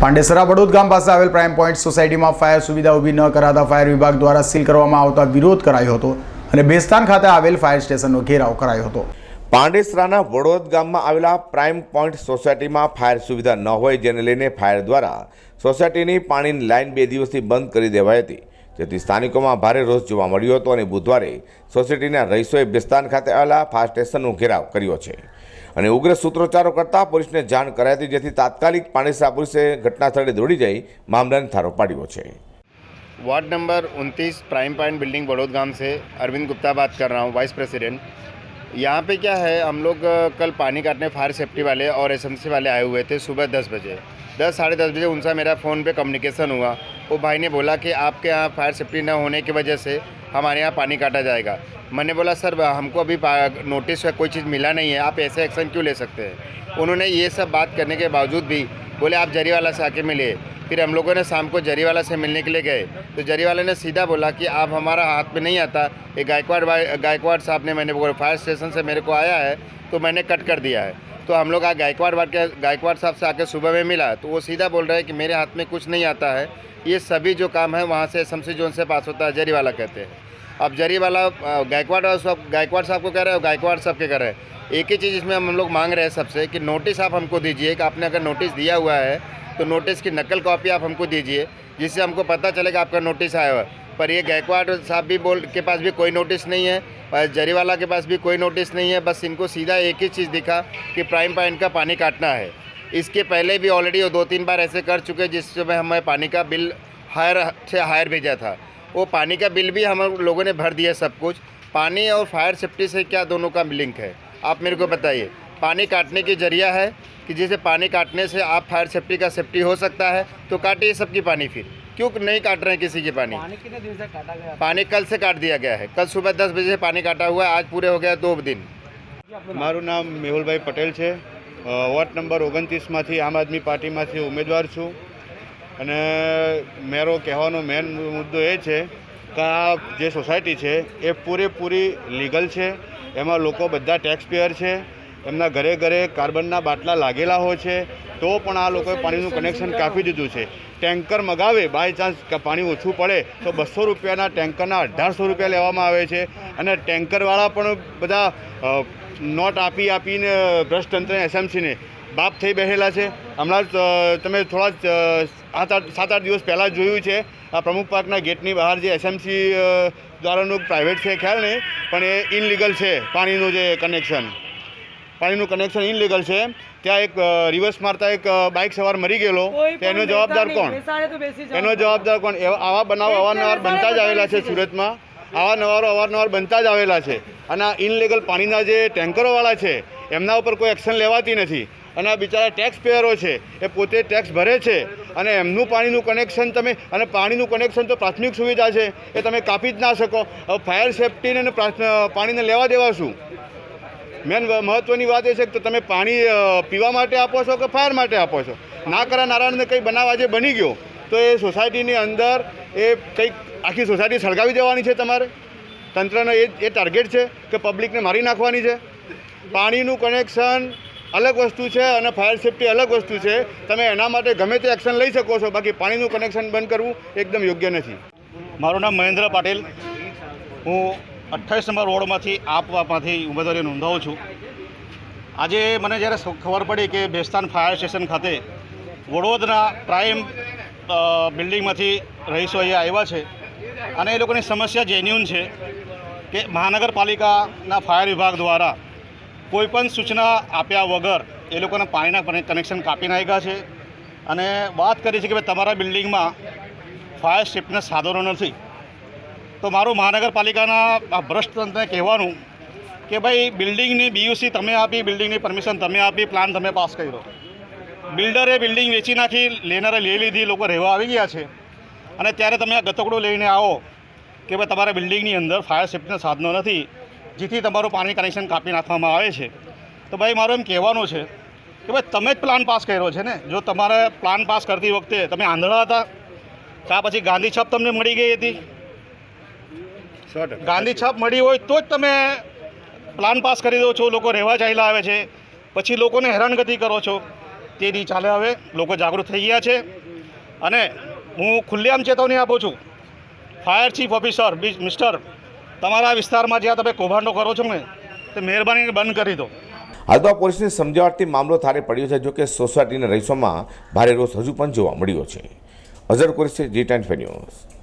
પાંડેસરા વડોદ ગામ પાસે આવેલ પ્રાઇમ પોઈન્ટ સોસાયટીમાં ફાયર સુવિધા ઊભી ન કરાતા ફાયર વિભાગ દ્વારા સીલ કરવામાં આવતા વિરોધ કરાયો હતો અને બેસ્તાન ખાતે આવેલ ફાયર સ્ટેશનનો ઘેરાવ કરાયો હતો. પાંડેસરાના વડોદ ગામમાં આવેલા પ્રાઇમ પોઈન્ટ સોસાયટીમાં ફાયર સુવિધા ન હોય જેને લઈને ફાયર દ્વારા સોસાયટીની પાણીની લાઇન બે દિવસથી બંધ કરી દેવાઈ હતી. જેથી સ્થાનિકોમાં ભારે રોષ જોવા મળ્યો હતો અને બુધવારે સોસાયટીના રહીશોએ બેસ્તાન ખાતે આવેલા ફાયર સ્ટેશનનો ઘેરાવ કર્યો છે અને ઉગ્ર સૂત્રોચ્ચારો કરતા પોલીસને જાણ કરાઈ હતી જેથી તાત્કાલિક પાંડેસરા પોલીસે ઘટના સ્થળે દોડી જઈ મામલાને થારો પાડ્યો છે ward number 29 prime point building Badaud गांव से अरविंद गुप्ता बात कर रहा हूँ वाइस प्रेसिडेंट यहाँ पे क्या है हम लोग अ, कल पानी काटने फायर सेफ्टी वाले और एसएमसी वाले आए हुए थे सुबह दस बजे दस, साढ़े दस बजे उनसे मेरा फ़ोन पे कम्युनिकेशन हुआ। वो भाई ने बोला कि आपके यहाँ फायर सेफ्टी न होने की वजह से हमारे यहाँ पानी काटा जाएगा। मैंने बोला, सर, हमको अभी नोटिस या कोई चीज़ मिला नहीं है, आप ऐसे एक्शन क्यों ले सकते हैं? उन्होंने ये सब बात करने के बावजूद भी बोले, आप जरीवाला से आके मिले। फिर हम लोगों ने शाम को जरीवाला से मिलने के लिए गए। तो जरीवाला ने सीधा बोला कि आप हमारा हाथ में नहीं आता। ये गायकवाड़ गायकवाड़ साहब ने मैंने फायर स्टेशन से मेरे को आया है। तो मैंने कट कर दिया है। तो हम लोग आज गायकवाड़ वार्ड के, गायकवाड़ साहब से आके सुबह में मिला तो वो सीधा बोल रहे हैं कि मेरे हाथ में कुछ नहीं आता है। ये सभी जो काम है, वहाँ से एस जोन से पास होता है, जरीवाला कहते हैं। अब जरीवाला गायकवाड़ साहब गायकवाड़ साहब को कह रहे हो गायकवाड़ साहब के कह रहे हैं। एक ही चीज़ इसमें हम लोग मांग रहे हैं सबसे कि नोटिस आप हमको दीजिए कि आपने अगर नोटिस दिया हुआ है तो नोटिस की नकल कॉपी आप हमको दीजिए, जिससे हमको पता चलेगा आपका नोटिस आया हुआ पर ये गायकवाड़ साहब भी बोल, के पास भी कोई नोटिस नहीं है, और जरीवाला के पास भी कोई नोटिस नहीं है, बस इनको सीधा एक ही चीज़ दिखा कि प्राइम पॉइंट का पानी काटना है। इसके पहले भी ऑलरेडी वो दो तीन बार ऐसे कर चुके हैं जिसमें हमें पानी का बिल हायर से हायर भेजा था। वो पानी का बिल भी हम लोगों ने भर दिया सब कुछ। पानी और फायर सेफ्टी से क्या दोनों का लिंक है? आप मेरे को बताइए। पानी काटने की ज़रिया है कि जैसे पानी काटने से आप फायर सेफ्टी का सेफ्टी हो सकता है तो काटिए सबकी पानी फिर। क्यों नहीं काट रहे हैं किसी की पानी पानी कितने दिन से काटा गया पानी कल से काट दिया गया है कल सुबह दस बजे से पानी काटा हुआ है आज पूरे हो गया दो दिन મારું નામ મેહુલભાઈ પટેલ છે અ, વોર્ડ નંબર ઓગણત્રીસમાંથી આમ આદમી પાર્ટીમાંથી ઉમેદવાર છું અને મારો કહેવાનો મેન મુદ્દો એ છે કે આ જે સોસાયટી છે એ પૂરેપૂરી લીગલ છે એમાં લોકો બધા ટેક્સ પેયર છે એમના ઘરે ઘરે કાર્બનના બાટલા લાગેલા હોય છે તો પણ આ લોકોએ પાણીનું કનેક્શન કાપી દીધું છે. ટેન્કર મગાવે બાય ચાન્સ પાણી ઓછું પડે તો બસો રૂપિયાના ટેન્કરના અઢારસો રૂપિયા લેવામાં આવે છે. અને ટેન્કરવાળા પણ બધા નોટ આપી આપીને ભ્રષ્ટ તંત્ર એસએમસીને બાપ થઈ બેઠેલા છે. હમણાં જ તમે થોડા સાત આઠ સાત આઠ દિવસ પહેલાં જ જોયું છે આ પ્રમુખ પાર્કના ગેટની બહાર જે એસએમસી દ્વારાનું પ્રાઇવેટ છે ખ્યાલ નહીં પણ એ ઇનલીગલ છે પાણીનું જે કનેક્શન પાણીનું કનેક્શન ઇનલીગલ છે. ત્યાં એક રિવર્સ મારતા એક બાઇક સવાર મરી ગયેલો. એનો જવાબદાર કોણ? એનો જવાબદાર કોણ? એવા આવા બનાવ અવારનવાર બનતા જ આવેલા છે સુરતમાં. આવા નવારો અવારનવાર બનતા જ આવેલા છે. અને આ ઇનલીગલ પાણીના જે ટેન્કરોવાળા છે એમના ઉપર કોઈ એક્શન લેવાતી નથી. અને આ બિચારા ટેક્સ પેયરો છે એ પોતે ટેક્સ ભરે છે. અને એમનું પાણીનું કનેક્શન તમે અને પાણીનું કનેક્શન તો પ્રાથમિક સુવિધા છે. એ તમે કાપી જ ના શકો. હવે ફાયર સેફટીને પાણીને લેવા દેવા શું? મેન મહત્ત્વની વાત એ છે કે તમે પાણી પીવા માટે આપો છો કે ફાયર માટે આપો છો? ના કરા નારાયણને કંઈ બનાવ આજે બની ગયો? તો એ સોસાયટીની અંદર એ કંઈક આખી સોસાયટી સળગાવી દેવાની છે તમારે? તંત્રનો એ એ ટાર્ગેટ છે કે પબ્લિકને મારી નાખવાની છે? પાણીનું કનેક્શન અલગ વસ્તુ છે અને ફાયર સેફટી અલગ વસ્તુ છે. તમે એના માટે ગમે તે એક્શન લઈ શકો છો. બાકી પાણીનું કનેક્શન બંધ કરવું એકદમ યોગ્ય નથી. મારું નામ મહેન્દ્ર પાટીલ. હું અઠ્ઠાવીસ નંબર વોર્ડમાંથી આપવામાંથી ઉમેદવારી નોંધાવું છું. આજે મને જ્યારે ખબર પડી કે બેસ્તાન ફાયર સ્ટેશન ખાતે વડોદરા પ્રાઇમ બિલ્ડિંગમાંથી રહીશો અહીંયા આવ્યા છે અને એ લોકોની સમસ્યા જેન્યુન છે કે મહાનગરપાલિકાના ફાયર વિભાગ દ્વારા કોઈપણ સૂચના આપ્યા વગર એ લોકોના પાણીના કનેક્શન કાપી નાખ્યા છે. અને વાત કરી છે કે ભાઈ તમારા બિલ્ડિંગમાં ફાયર સેફ્ટીના સાધનો નથી. તો મારું મહાનગરપાલિકાના ભ્રષ્ટ તંત્રને કહેવાનું કે ભાઈ, બિલ્ડિંગની બીયુસી તમે આપી, બિલ્ડિંગની પરમિશન તમે આપી, પ્લાન તમે પાસ કર્યો. બિલ્ડરે બિલ્ડિંગ વેચી નાખી, લેનારે લઈ લીધી, લોકો રહેવા આવી ગયા છે. અને ત્યારે તમે આ ગતકડું લઈને આવો કે ભાઈ, તમારા બિલ્ડિંગની અંદર ફાયર સેફ્ટીના સાધનો નથી, જેથી તમારું પાણી કનેક્શન કાપી નાખવામાં આવે છે. તો ભાઈ, મારું એમ કહેવાનું છે કે ભાઈ, તમે જ પ્લાન પાસ કર્યો છે ને? જો તમારે પ્લાન પાસ કરતી વખતે તમે આંધળા હતા ત્યાં પછી ગાંધી છાપ તમને મળી ગઈ હતી. ગાંધી છાપ મળી હોય તો જ તમે પ્લાન પાસ કરી દો છો લોકો રહેવા ચાલ્યા આવે છે. પછી લોકોને હેરાનગતિ કરો છો. તે નહીં ચાલે હવે લોકો જાગૃત થઈ ગયા છે. અને હું ખુલ્લેઆમ ચેતવણી આપું છું ફાયર ચીફ ઓફિસર બી મિસ્ટર તમારા વિસ્તારમાં જ્યાં તમે કૌભાંડો કરો છો ને તે મહેરબાની બંધ કરી દો. હાલ તો આ પોલીસની સમજાવટથી મામલો થારે પડ્યો છે જોકે સોસાયટીના રહીશોમાં ભારે રોષ હજુ પણ જોવા મળ્યો છે. Azhar Qureshi G ten news.